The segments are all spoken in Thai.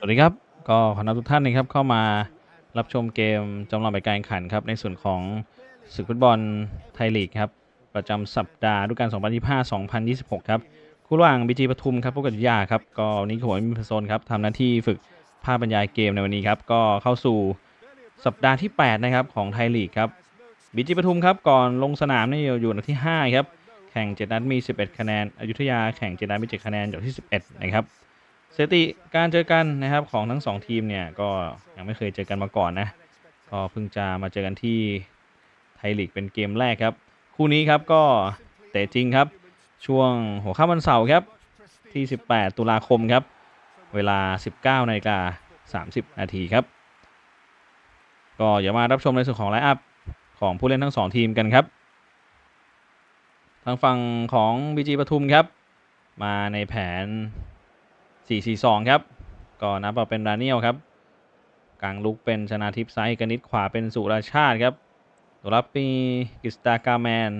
สวัสดีครับ ก็ขอต้อนรับทุกท่านนะครับเข้ามารับชมเกมจำลองไปการแข่งขันครับในส่วนของศึกฟุตบอลไทยลีกครับประจำสัปดาห์ฤดูกาล2025-2026 ครับคู่ระหว่างบีจีปทุมครับพบกับยุธยาครับก็วันนี้ผมมิมโซนครับทำหน้าที่ฝึกภาพบรรยายเกมในวันนี้ครับก็เข้าสู่สัปดาห์ที่ 8 นะครับของไทยลีกครับบีจีปทุมครับก่อนลงสนามนี่อยู่อันดับที่5ครับแข่ง 7 นัดมี 11 คะแนนอยุธยาแข่ง 7 นัดมี 7 คะแนนอยู่ที่ 11 นะครับ สถิติการเจอกันนะครับของทั้งสองทีมเนี่ยก็ยังไม่เคยเจอกันมาก่อนนะก็เพิ่งจะมาเจอกันที่ไทยลีกเป็นเกมแรกครับ คู่นี้ครับก็เตะจริงครับ ช่วงหัวค่ำวันเสาร์ครับที่ 18 ตุลาคมครับ เวลา 19นาฬิกา30 นาทีครับ ก็อย่ามารับชมในส่วนของไลฟ์อัพของผู้เล่นทั้งสองทีมกันครับ ทางฝั่งของ BG ปทุมครับ มาในแผน 4-4-2 ครับ ก็นับว่าเป็นดานิเอลครับ กลางลุกเป็นชนาทิพย์ซ้ายกนิษขวาเป็นสุรชาติครับตัวรับมีกิสตากาแมน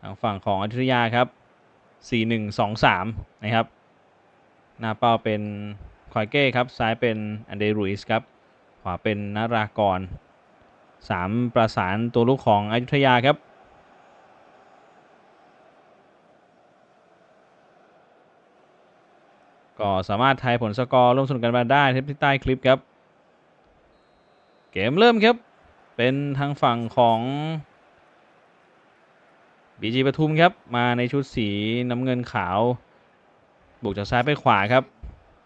ทางฝั่งของอยุธยาครับ 4-1-2-3 นะครับ หน้าเป้าเป็นควายเก้ครับ ซ้ายเป็นอันเดรุสครับ ขวาเป็นนารากร 3 ประสานตัวลูกของอยุธยาครับ ก็สามารถทายผลสกอร์ร่วมสนุกกันมาได้ที่ใต้คลิปครับ เกมเริ่มครับ เป็นทางฝั่งของ BG ปทุมครับ มาในชุดสีน้ำเงินขาว บุกจากซ้ายไปขวาครับ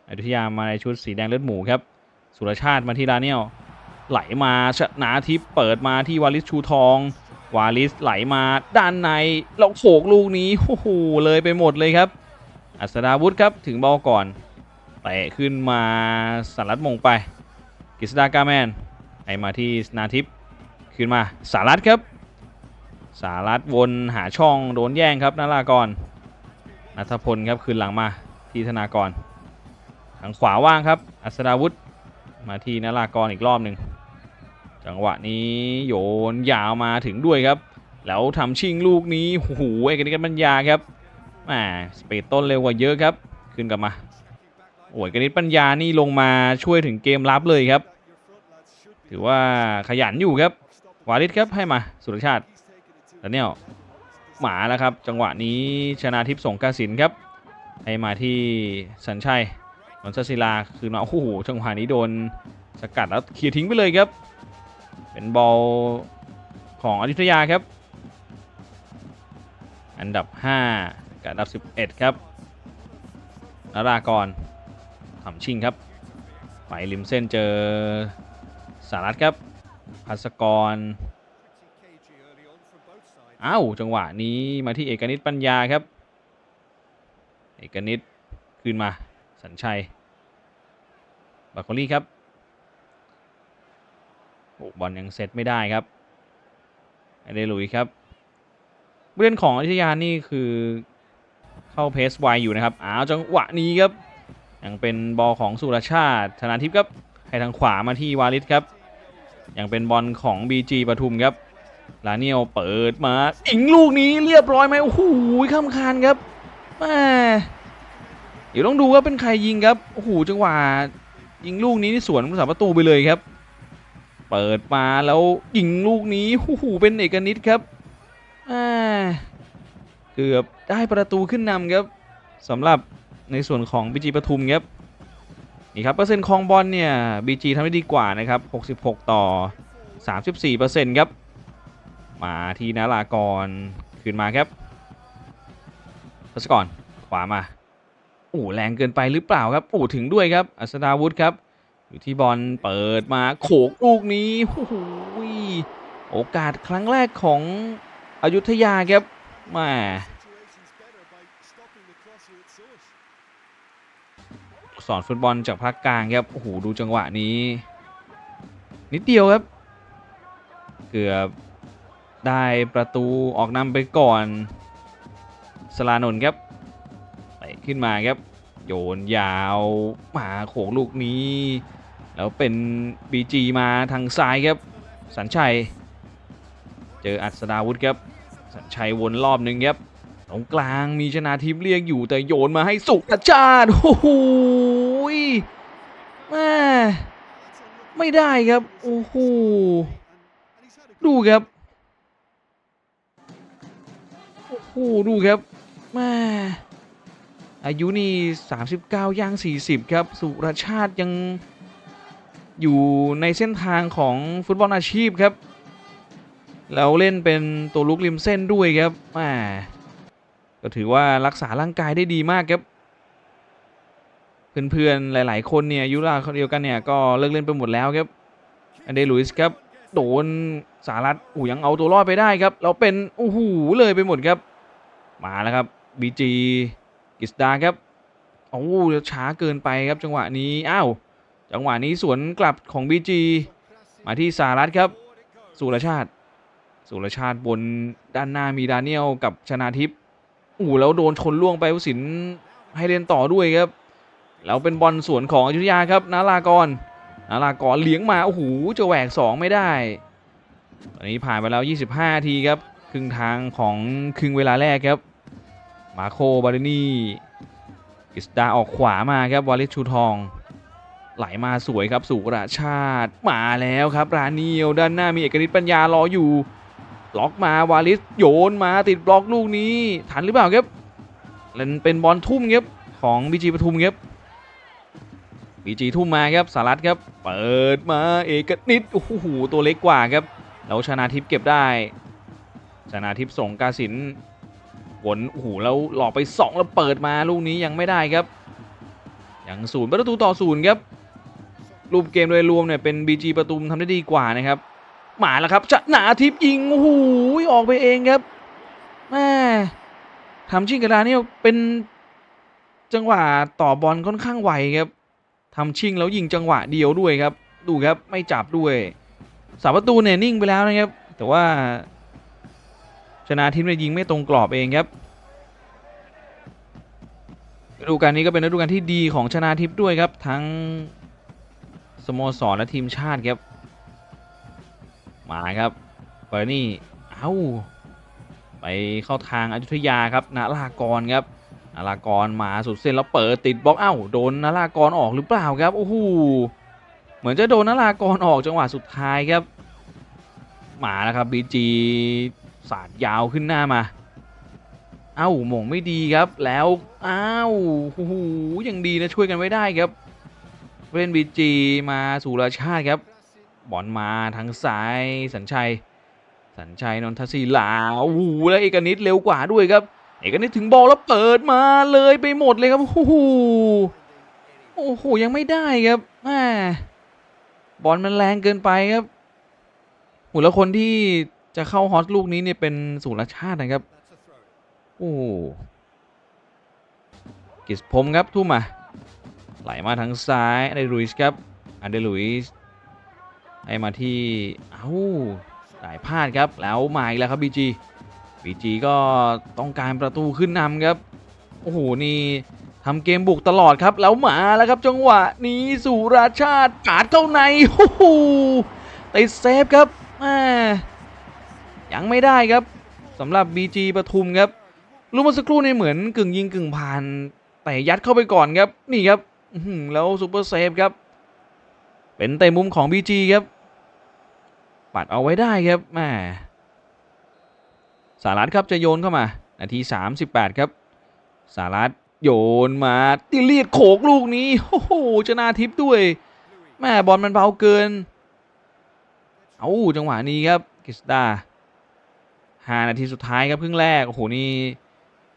อยุธยามาในชุดสีแดงเลือดหมูครับ สุรชาติมาที่ลาเนียลไหลมาชนะทิพเปิดมาที่วาลิสชูทอง วาลิสไหลมาด้านในเราโขกลูกนี้โอ้โหเลยไปหมดเลยครับ อัศดาวุธครับถึงบอลก่อนเตะขึ้นมาสารัตมงไปกฤษดากาแมนให้มาที่นาทิพย์ขึ้นมาสารัตครับสารัตวนหาช่องโดนแย่งครับนารากรนัทพลครับคืนหลังมาที่ธนากรทางขวาว่างครับ อัศดาวุธมาที่นารากรอีกรอบหนึ่งจังหวะนี้โยนยาวมาถึงด้วยครับ แล้วทำชิงลูกนี้โอ้โหเอกนิกันปัญญาครับ แหมสเปดต้นเร็วกว่าเยอะครับ ขึ้นกลับมาโอ้ยกนิษปัญญานี่ลงมาช่วยถึงเกมรับเลยครับ ถือว่าขยันอยู่ครับ วาลิดครับให้มาสุรชาติแล้วเนี่ยหมาแล้วครับ จังหวะนี้ชนาทิพย์สงกระสินครับให้มาที่สัญชัยนนทศิลาคืนมาโอ้โหจังหวะนี้โดนสกัดแล้วเคลียร์ทิ้งไปเลยครับ เป็นบอลของอยุธยาครับ อันดับ 5 กับอันดับ 11 ครับนารากรทำชิงครับ ไปริมเส้นเจอสารัตครับ พัสกร อ้าวจังหวะนี้มาที่เอกนิตปัญญาครับ เอกนิตขึ้นมา สัญชัยบัคโคลี่ครับโอ้บอลยังเซตไม่ได้ครับไอเดลุยครับผู้เล่นของอยุธยานี่คือ เข้าเพสไวอยู่นะครับอ้าวจังหวะนี้ครับยังเป็นบอลของสุรชาติธนาทิพย์ครับให้ทางขวามาที่วาลิสครับยังเป็นบอลของ BG ปทุมครับลาเนียลเปิดมาอิงลูกนี้เรียบร้อยไหมโอ้โหข้ามคานครับแม่เดี๋ยวต้องดูว่าเป็นใครยิงครับโอ้โหจังหวะยิงลูกนี้นี่สวนผู้สาประตูไปเลยครับ เปิดมาแล้วยิงลูกนี้โอ้โหเป็นเอกนิตครับอ่า กือบได้ประตูขึ้นนำครับสำหรับในส่วนของ BG ปทุมครับนี่ครับเปอร์เซ็นต์คองบอลเนี่ย BG ทำได้ดีกว่านะครับ66 ต่อ 34%ครับมาที่นารากรคืนมาครับพัสกรขวามาโอ้แรงเกินไปหรือเปล่าครับโอ้ถึงด้วยครับ อัศดาวุธครับ อยู่ที่บอลเปิดมาโขกลูกนี้โอ้โหโอกาสครั้งแรกของอยุธยาครับ มาสอนฟุตบอลจากภาคกลางครับ โอ้โห ดูจังหวะนี้ นิดเดียวครับ เกือบได้ประตูออกนำไปก่อน สลานนครับไปขึ้นมาครับ โยนยาวมาโขงลูกนี้ แล้วเป็น BG มาทางซ้ายครับ สัญชัย เจออัศดาวุธครับ สัญชัยวนรอบหนึ่งครับตรงกลางมีชนาทิพย์เรียกอยู่แต่โยนมาให้สุกชาติโอ้โหแม่ไม่ได้ครับโอ้โหดูครับโอ้โหดูครับแม่อายุนี่ 39ย่าง 40 ครับ สุรชาติยังอยู่ในเส้นทางของฟุตบอลอาชีพครับ แล้วเล่นเป็นตัวลุกริมเส้นด้วยครับแม่ก็ถือว่ารักษาร่างกายได้ดีมากครับเพื่อนๆหลาย ๆ คนเนี่ยอายุราวเดียวกันเนี่ยก็เลิกเล่นไปหมดแล้วครับอันเดลุยส์ครับโดนสารัตอูยังเอาตัวรอดไปได้ครับแล้วเป็นโอ้โหเลยไปหมดครับ มาแล้วครับบีจีกิสดาครับโอ้ช้าเกินไปครับจังหวะนี้อ้าวจังหวะนี้สวนกลับของบีจีมาที่สารัตครับสุรชาติ สุรชาติบนด้านหน้ามีดาเนียลกับชนาทิพย์อู้แล้วโดนชนล่วงไปผู้สินให้เล่นต่อด้วยครับแล้วเป็นบอลสวนของอยุธยาครับนาลากรนาลากรเลี้ยงมาโอ้โหจะแหวก 2 ไม่ได้ ตอนนี้ผ่านไปแล้ว 25นาทีครับ ครึ่งทางของครึ่งเวลาแรกครับ มาโคบาร์นีกิสดาออกขวามาครับวาลิชชูทอง ไหลมาสวยครับสุรชาติมาแล้วครับ ราเนียวด้านหน้ามีเอกนิตปัญญารออยู่ ล็อกมาวาลิสโยนมาติดบล็อกลูกนี้ทันหรือเปล่าครับเล่นเป็นบอลทุ่มครับของบีจีปทุมครับบีจีทุ่มมาครับสารัตครับ เปิดมาเอกนิดโอ้โหตัวเล็กกว่าครับ แล้วชนาทิพย์เก็บได้ ชนาทิพย์ส่งกาสินวนโอ้โหแล้วหลอกไป 2 แล้วเปิดมาลูกนี้ยังไม่ได้ครับ ยังศูนย์ประตูต่อศูนย์ครับรูปเกมโดยรวมเนี่ยเป็น BG ประตูทำได้ดีกว่านะครับ มาแล้วครับชนาทิพย์ยิงโอ้โหออกไปเองครับแม่ทำชิงกระดานนี่เป็นจังหวะต่อบอลค่อนข้างไวครับทำชิงแล้วยิงจังหวะเดียวด้วยครับ ดูครับไม่จับด้วยสาประตูเนี่ยนิ่งไปแล้วนะครับ แต่ว่าชนะทีมเนี่ยยิงไม่ตรงกรอบเองครับฤดูกาลนี้ก็เป็นฤดูกาลที่ดีของชนะทิพย์ด้วยครับ ทั้งสโมสรและทีมชาติครับ มาครับเบอร์นี่เอ้าไปเข้าทางอยุทยาครับนาลากรครับนาลากรมาสุดเส้นแล้วเปิดติดบล็อกเอ้าโดนนาลากรออกหรือเปล่าครับโอ้โหเหมือนจะโดนนาลากรออกจังหวะสุดท้ายครับ มาแล้วครับบีจีสาดยาวขึ้นหน้ามา เอ้าหม่งไม่ดีครับ แล้วอ้าวโอ้โหยังดีนะช่วยกันไว้ได้ครับเล่นบีจีมาสู่ราชาติครับ บอลมาทางซ้าย สัญชัย สัญชัยนนทศิลาโอ้โหแล้วเอกนิตเร็วกว่าด้วยครับ เอกนิตถึงบอลแล้วเปิดมาเลยไปหมดเลยครับโอ้โหโอ้โหยังไม่ได้ครับแมบอลมันแรงเกินไปครับโหแล้วคนที่จะเข้าฮอตลูกนี้เนี่ยเป็นสุรชาตินะครับ โอ้กิสพมครับทุ่มมาไหลมาทางซ้ายอันเดลุยส์ครับอันเดลุยส์ ให้มาที่ เอ้าสายพลาดครับ แล้วมาอีกแล้วครับบีจีบีจีก็ต้องการประตูขึ้นนำครับ โอ้โห นี่ทำเกมบุกตลอดครับ แล้วมาแล้วครับจังหวะนี้สุราชาติกาดเข้าในโอ้โหติดเซฟครับแมยังไม่ได้ครับสำหรับ BG ปทุมครับลูกมื่อสักครู่นี่เหมือนกึ่งยิงกึ่งผ่าน แต่ยัดเข้าไปก่อนครับ นี่ครับแล้วซูเปอร์เซฟครับ เป็นเตะมุมของ BG ครับ ปัดเอาไว้ได้ครับแม่สารัตครับจะโยนเข้ามา นาที 38 ครับ สารัตโยนมาติเลียดโขกลูกนี้โอ้โหชนะทิพย์ด้วยแม่บอลมันเบาเกิน เอาจังหวะนี้ครับกิสดาห้านาทีสุดท้ายครับครึ่งแรก โอ้โห นี่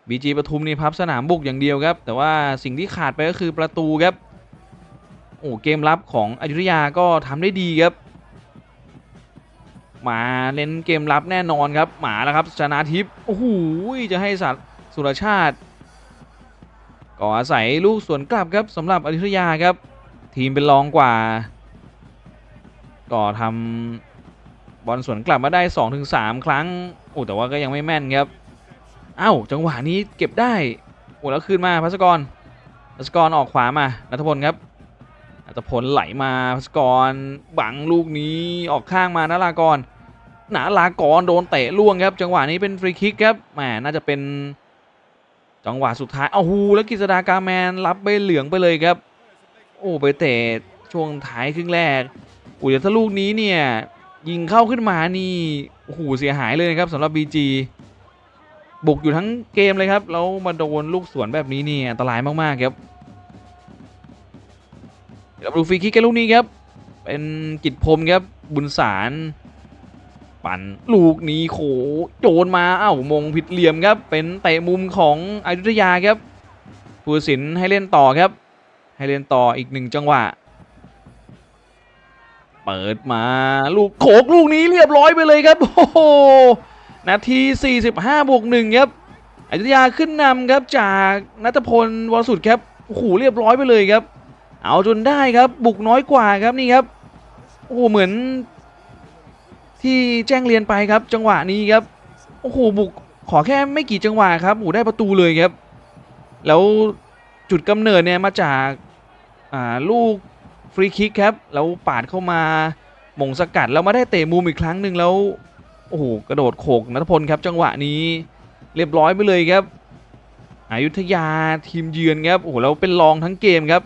บีจีปทุมนี่พับสนามบุกอย่างเดียวครับ แต่ว่าสิ่งที่ขาดไปก็คือประตูครับ โอ้เกมรับของอยุธยาก็ทำได้ดีครับ มาเล่นเกมรับแน่นอนครับหมาแล้วครับชนะทิพย์โอ้โหจะให้สัตว์สุรชาติก็อาศัยลูกสวนกลับครับสำหรับอยุธยาครับ ทีมเป็นรองกว่า ก็ทำบอลสวนกลับมาได้ 2-3 ครั้งโอ้แต่ว่าก็ยังไม่แม่นครับเอ้าจังหวะนี้เก็บได้โอ้แล้วคืนมาพัสกรพัสกรออกขวามานัทพลครับ อัตพลไหลมาพัสกรบังลูกนี้ออกข้างมานาลากรนาลากรโดนเตะล่วงครับจังหวะนี้เป็นฟรีคิกครับแหมน่าจะเป็นจังหวะสุดท้ายเอาฮูแล้วกฤษดากาแมนรับใบเหลืองไปเลยครับ โอ้ไปเตะช่วงท้ายครึ่งแรกโอ้ยถ้าลูกนี้เนี่ยยิงเข้าขึ้นมานี่โอ้โหเสียหายเลยนะครับสำหรับ BG บุกอยู่ทั้งเกมเลยครับแล้วมาโดนลูกสวนแบบนี้นี่อันตรายมากๆครับ ดี๋ยวเราดูฟรีคิกกันลูกนี้ครับ เป็นกิจพรมครับบุญสารปั่นลูกนี้โขโจนมาเอ้ามงผิดเหลี่ยมครับ เป็นเตะมุมของอยุธยาครับผู้ตัดสินให้เล่นต่อครับ ให้เล่นต่ออีกหนึ่งจังหวะ เปิดมาลูกโขกลูกนี้เรียบร้อยไปเลยครับ โอ้โหนาที 45บวกหนึ่งครับอยุธยาขึ้นนำครับจากนัทพลวรสุดครับโอ้โหเรียบร้อยไปเลยครับ เอาจนได้ครับบุกน้อยกว่าครับนี่ครับโอ้เหมือน ที่แจ้งเรียนไปครับ จังหวะนี้ครับโอ้โหบุกขอแค่ไม่กี่จังหวะครับโอ้ได้ประตูเลยครับ แล้วจุดกำเนิดเนี่ยมาจากอ่าลูกฟรีคิกครับแล้วปาดเข้ามาหม่งสกัดแล้วมาได้เตะมุมอีกครั้งหนึ่งแล้วโอ้โหกระโดดโขกนัทพลครับ จังหวะนี้เรียบร้อยไปเลยครับอายุทยาทีมเยือนครับโอ้โหแล้วเป็นรองทั้งเกมครับ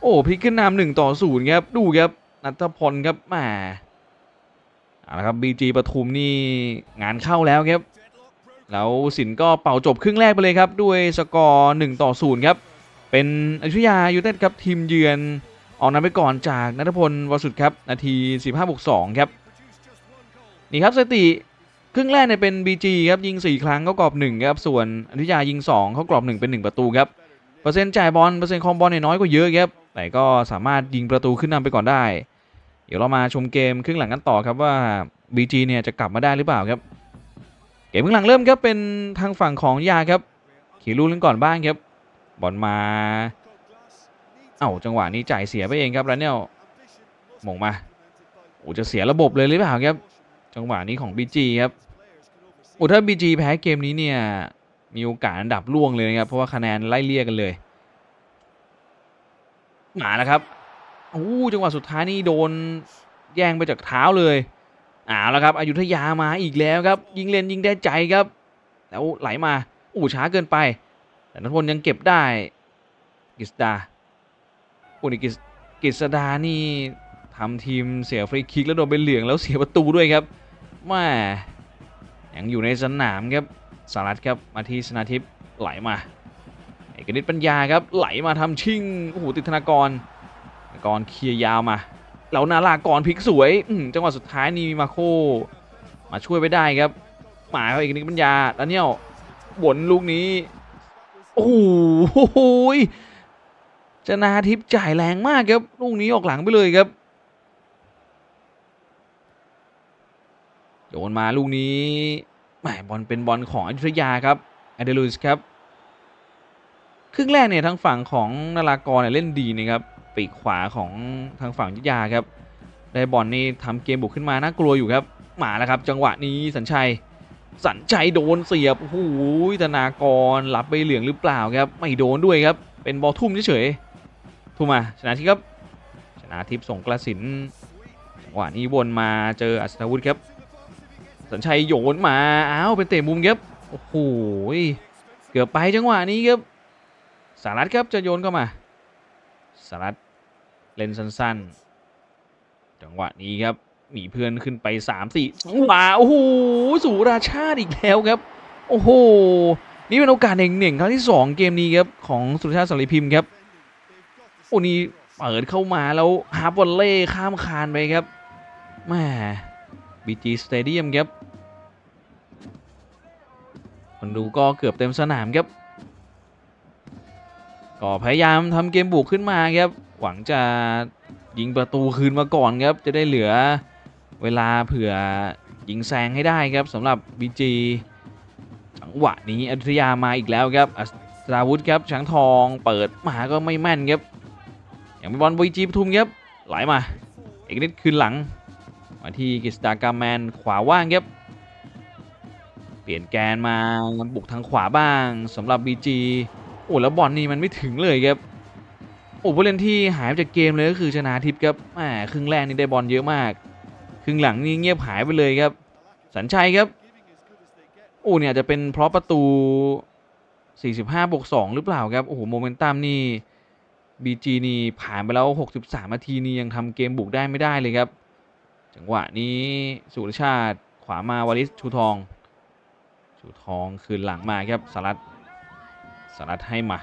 โอ้พลิกขึ้นนำหนึ่งต่อศูนย์ครับดูครับนัทพลครับแหมเอาละครับบีจีปทุมนี่งานเข้าแล้วครับแล้วสินก็เป่าจบครึ่งแรกไปเลยครับด้วยสกอร์1ต่อ0ครับเป็นอยุธยายูเต็ดครับทีมเยือนออกนำไปก่อนจากนัทพลวสุดครับนาที 15บวก2ครับนี่ครับสติครึ่งแรกเนี่ยเป็น BG ครับยิง 4 ครั้งเขากรอบ1ครับส่วนอยุธยายิง 2เขากรอบ 1 เป็น 1 ประตูครับเปอร์เซ็นต์จ่ายบอลเปอร์เซ็นต์คอมบอลเนี่ยน้อยกว่าเยอะครับ แต่ก็สามารถยิงประตูขึ้นนำไปก่อนได้ เดี๋ยวเรามาชมเกมครึ่งหลังกันต่อครับว่า BG เนี่ยจะกลับมาได้หรือเปล่าครับ เกมครึ่งหลังเริ่มครับเป็นทางฝั่งของยาครับ ขี่ลูกเล่นก่อนบ้างครับ บอลมาเอ้าจังหวะนี้จ่ายเสียไปเองครับแล้วเนี่ยหมงมาโอ้จะเสียระบบเลยหรือเปล่าครับ จังหวะนี้ของ BG ครับโอ้ถ้า BG แพ้เกมนี้เนี่ยมีโอกาสอันดับล่วงเลยนะครับเพราะว่าคะแนนไล่เลี่ยกันเลย มาแล้วครับโอ้จังหวะสุดท้ายนี่โดนแย่งไปจากเท้าเลยเอ่าแล้วครับอยุธยามาอีกแล้วครับ ยิงเล่นยิงได้ใจครับ แล้วไหลมาอู้ช้าเกินไป แต่นัทพลยังเก็บได้กฤษดาอู้นี่กฤษกฤษดานี่ทำทีมเสียฟรีคิกแล้วโดนเป็นเหลืองแล้วเสียประตูด้วยครับแม่ยังอยู่ในสนามครับสารัตครับมาที่ชนาทิพย์ไหลมา เอกนิตปัญญาครับไหลมาทำชิงโอ้โหติดธนากรธนากรเคลียร์ยาวมาแล้วนารากรพลิกสวยอืจังหวะสุดท้ายนี่มาโค มาช่วยไปได้ครับหมาเขาเอกนิตปัญญาดานิเอลบนลูกนี้โอ้โหชนาทิพย์จ่ายแรงมากครับลูกนี้ออกหลังไปเลยครับโยนมาลูกนี้แหมบอลเป็นบอลของอยุธยาครับอเดลูสครับ รึ่งแรกเนี่ยทางฝั่งของนารากรเนี่ยเล่นดีนะครับปีกขวาของทางฝั่งยุธยาครับได้บอลนี่ทำเกมบุกขึ้นมาน่ากลัวอยู่ครับมาแล้วครับจังหวะนี้สัญชัย สัญชัยโดนเสียบโอ้โหธนากรรับไปเหลืองหรือเปล่าครับไม่โดนด้วยครับเป็นบอลทุ่มเฉยๆทุ่มมาชนะทิพย์ครับชนะทิพย์ส่งกระสินจังหวะนี้วนมาเจออัศวุฒิครับ สัญชัยโยนมาอ้าวเป็นเตะมุมครับโอ้โหเกือบไปจังหวะนี้ครับ สารัตครับจะโยนเข้ามาสารัตเล่นสั้นๆ จังหวะนี้ครับมีเพื่อนขึ้นไป3 4จังหวะโอ้โหสุราชาติอีกแล้วครับ โอ้โหนี่เป็นโอกาสเหน่งๆครั้งที่2เกมนี้ครับของสุรชาติสารีพิมพ์ครับโอ้นี่เปิดเข้ามาแล้วฮาร์บอลเล่ข้ามคานไปครับแม่ BG Stadium ครับคนดูก็เกือบเต็มสนามครับ ก็พยายามทำเกมบุกขึ้นมาครับ หวังจะยิงประตูคืนมาก่อนครับ จะได้เหลือเวลาเผื่อยิงแซงให้ได้ครับสำหรับ BG จังหวะนี้อยุธยามาอีกแล้วครับอัศราวุธครับช้างทองเปิดมาก็ไม่แม่นครับอย่างเป็นบอล BG ปทุมครับไหลมาเอกนิดคืนหลัง มาที่กฤษดากาแมนขวาว่างครับเปลี่ยนแกนมาบุกทางขวาบ้างสำหรับ BG โอ้แล้วบอลนี่มันไม่ถึงเลยครับโอ้ผู้เล่นที่หายจากเกมเลยก็คือชนาทิพย์ครับแหมครึ่งแรกนี่ได้บอลเยอะมาก ครึ่งหลังนี่เงียบหายไปเลยครับ สัญชัยครับ โอ้เนี่ยจะเป็นเพราะประตู 45บวก2หรือเปล่าครับ โอ้โหโมเมนตัมนี่ BG นี่ผ่านไปแล้ว 63นาทีนี่ยังทำเกมบุกได้ไม่ได้เลยครับ จังหวะนี้สุรชาติขวามาวาริสชูทอง ชูทองคืนหลังมาครับสารัต สารัตให้มา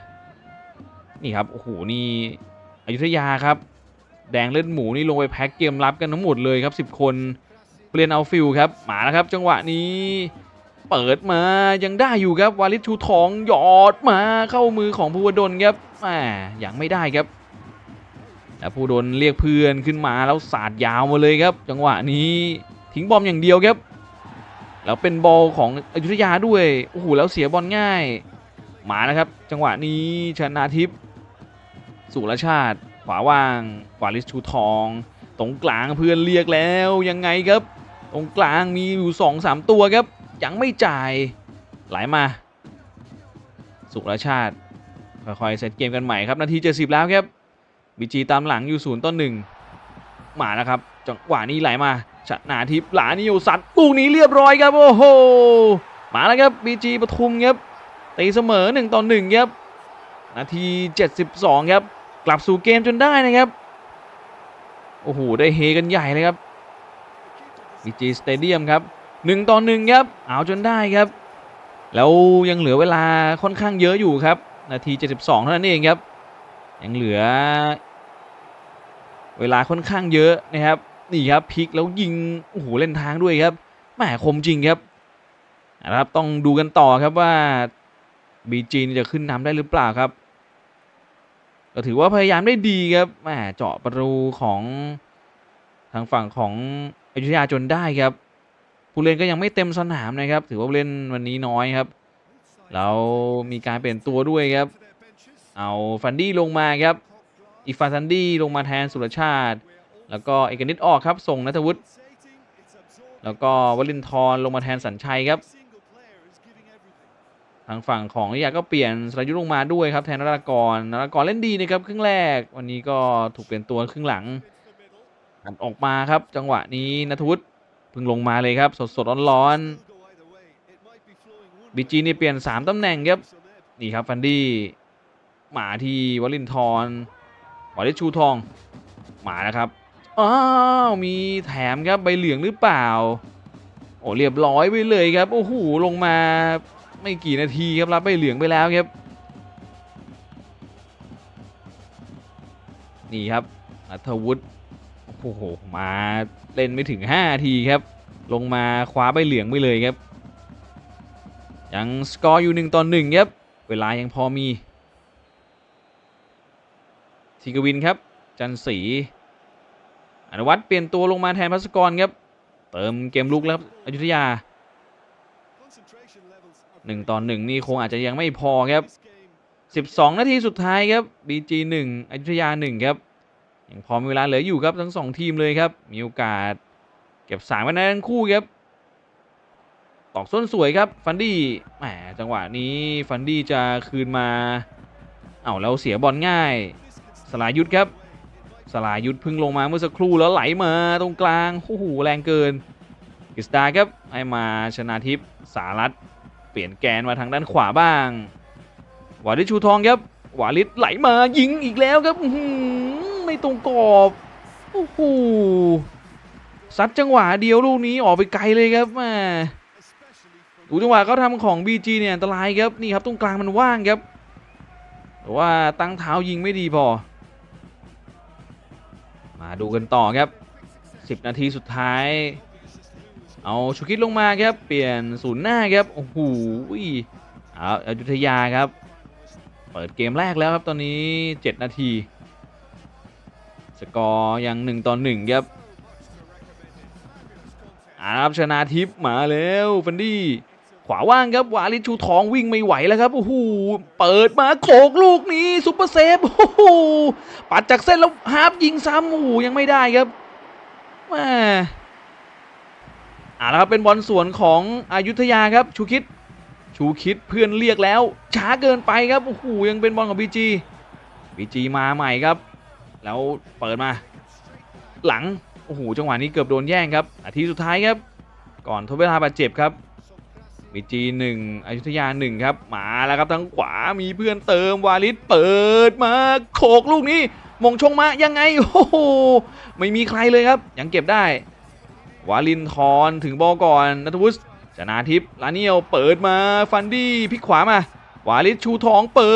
นี่ครับ โอ้โห นี่อยุธยาครับ แดงเลือดหมูนี่ลงไปแพ็กเกมรับกันทั้งหมดเลยครับ 10 คน เปลี่ยนเอาฟิลครับ มาแล้วครับ จังหวะนี้เปิดมายังได้อยู่ครับ วาลิชูทองหยอดมาเข้ามือของภูวดลครับแหมยังไม่ได้ครับแต่ภูวดลเรียกเพื่อนขึ้นมาแล้วสาดยาวมาเลยครับ จังหวะนี้ทิ้งบอมอย่างเดียวครับ แล้วเป็นบอลของอยุธยาด้วยโอ้โหแล้วเสียบอลง่าย มานะครับ จังหวะนี้ชนะทิพย์สุรชาติ ขวาว่างวาลิสชูทอง ตรงกลางเพื่อนเรียกแล้วยังไงครับ ตรงกลางมีอยู่2อสามตัวครับ ยังไม่จ่ายไหลมา สุรชาติค่อยๆเซตเกมกันใหม่ครับนาที70แล้วครับบีจีตามหลังอยู่ศูนย์ต้นหนึ่งมาแล้วครับจังหวะนี้ไหลมาชนะทิพย์หลานิโยสัตว์ลูกนี้เรียบร้อยครับโอ้โหมาแล้วครับบีจีปทุมครับ ตีเสมอ1ต่อ1ครับนาที 72 ครับ กลับสู่เกมจนได้นะครับ โอ้โห ได้เฮกันใหญ่เลยครับบีจีสเตเดียมครับหนึ่งต่อหนึ่งครับ เอาจนได้ครับ แล้วยังเหลือเวลาค่อนข้างเยอะอยู่ครับ นาที 72 เท่านั้นเองครับ ยังเหลือ เวลาค่อนข้างเยอะนะครับ นี่ครับพลิกแล้วยิง โอ้โห เล่นทางด้วยครับแหมคมจริงครับนะครับต้องดูกันต่อครับว่า BG นี่จะขึ้นนำได้หรือเปล่าครับก็ถือว่าพยายามได้ดีครับแหมเจาะประตูของทางฝั่งของอยุธยาจนได้ครับ ผู้เล่นก็ยังไม่เต็มสนามนะครับ ถือว่าเล่นวันนี้น้อยครับ แล้วมีการเปลี่ยนตัวด้วยครับ เอาฟันดี้ลงมาครับ อีฟานซันดี้ลงมาแทนสุรชาติ แล้วก็เอกนิตออกครับ ส่งนัทวุฒิ แล้วก็วลินทร์ลงมาแทนสัญชัยครับ ทางฝั่งของนิยาก็เปลี่ยนสรายุทธลงมาด้วยครับแทนนรากรนรากรเล่นดีนะครับครึ่งแรก วันนี้ก็ถูกเปลี่ยนตัวครึ่งหลังอัดออกมาครับ จังหวะนี้นัทวุฒิเพิ่งลงมาเลยครับ สดสดร้อนๆบีจีนี่เปลี่ยน 3 ตำแหน่งครับนี่ครับฟันดี้หมาที่วลินทรวอลิชูทองหมานะครับอ้าวมีแถมครับใบเหลืองหรือเปล่าโอ้เรียบร้อยไปเลยครับโอ้โหลงมา ไม่กี่นาทีครับรับใบเหลืองไปแล้วครับนี่ครับอัธวุฒิโอ้โหมาเล่นไม่ถึง5นาทีครับ ลงมาคว้าใบเหลืองไปเลยครับ ยังสกอร์อยู่1ต่อ1ครับ เวลายังพอมีทีกวินครับ จันศรีอนุวัฒน์เปลี่ยนตัวลงมาแทนพัสกรครับ เติมเกมลุกแล้วครับอยุธยา 1 ต่อ 1 นี่คงอาจจะยังไม่พอครับ 12 นาทีสุดท้ายครับ BG 1อยุธยา 1 ครับยังพอมีเวลาเหลืออยู่ครับทั้ง 2 ทีมเลยครับ มีโอกาสเก็บ3คะแนนทั้งคู่ครับตอกส้นสวยครับฟันดี้แหมจังหวะนี้ฟันดี้จะคืนมาเอ้าแล้วเสียบอลง่าย สลายุทธครับ สลายุทธพึ่งลงมาเมื่อสักครู่แล้วไหลมาตรงกลางโอ้โหแรงเกินกฤษดาครับให้มาชนาทิพย์สารัต เปลี่ยนแกนมาทางด้านขวาบ้าง วาลิสชูทองครับ วาลิสไหลมายิงอีกแล้วครับไม่ตรงกรอบโอ้โหซัดจังหวะเดียวลูกนี้ออกไปไกลเลยครับแม่ดูจังหวะเขาทำของ BG เนี่ยอันตรายครับนี่ครับตรงกลางมันว่างครับแต่ว่าตั้งเท้ายิงไม่ดีพอ มาดูกันต่อครับ 10 นาทีสุดท้าย เอาชุกิดลงมาครับ เปลี่ยนศูนย์หน้าครับ โอ้โหเอาอยุธยาครับ เปิดเกมแรกแล้วครับตอนนี้ 7 นาที สกอร์ยัง1ต่อ1ครับอาครับชนะทิพย์มาแล้วฟันดี้ขวาว่างครับวาลิชชูทองวิ่งไม่ไหวแล้วครับโอ้โหเปิดมาโขกลูกนี้ซุปเปอร์เซฟโอ้โหปัดจากเส้นแล้วฮาร์ปยิงซ้ำโอ้โหยังไม่ได้ครับแม่ อ่าแล้วครับเป็นบอลสวนของอายุทยาครับชูคิด ชูคิดเพื่อนเรียกแล้ว ช้าเกินไปครับโอ้โหยังเป็นบอลของบีจีบีจีมาใหม่ครับ แล้วเปิดมา หลังโอ้โหจังหวะนี้เกือบโดนแย่งครับนาทีสุดท้ายครับ ก่อนทดเวลาบาดเจ็บครับบีจีหนึ่งอยุธยาหนึ่งครับมาแล้วครับทางขวามีเพื่อนเติมวาลิสเปิดมาโขกลูกนี้มงชงมายังไงโอ้โหไม่มีใครเลยครับยังเก็บได้ วาลินทอนถึงบอลก่อนนัทวุฒิชนาทิพย์ลาเนียวเปิดมาฟันดี้พลิกขวามา วาลิสชูทองเปิ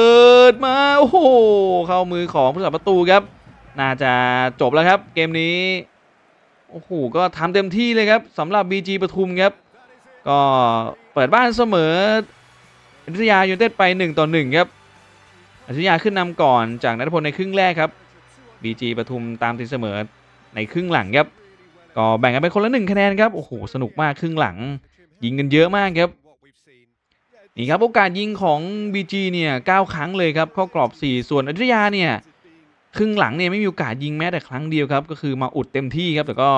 ดมา โอ้โห เข้ามือของผู้สับประตูครับ น่าจะจบแล้วครับ เกมนี้ โอ้โห ก็ทำเต็มที่เลยครับสำหรับ BG ปทุมครับ ก็เปิดบ้านเสมออยุธยายูไนเต็ดไป 1 ต่อ 1 ครับอยุธยาขึ้นนำก่อนจากนัทพลในครึ่งแรกครับ BG ปทุมตามตีเสมอในครึ่งหลังครับ ก็แบ่งกันไปคนละหนึ่งคะแนนครับโอ้โหสนุกมากครึ่งหลัง ยิงกันเยอะมากครับนี่ครับโอกาสยิงของ BG เนี่ย9ครั้งเลยครับเข้ากรอบ 4 ส่วนอยุธยาเนี่ยครึ่งหลังเนี่ยไม่มีโอกาสยิงแม้แต่ครั้งเดียวครับก็คือมาอุดเต็มที่ครับแต่ก็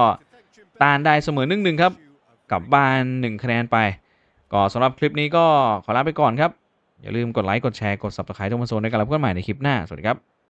ตานได้เสมอหนึ่งหนึ่งครับกลับบ้าน 1 คะแนนไป ก็สำหรับคลิปนี้ก็ขอลาไปก่อนครับ อย่าลืมกดไลค์กดแชร์กด subscribe ทุกคนโซนในการรับเพื่อนใหม่ในคลิปหน้า สวัสดีครับ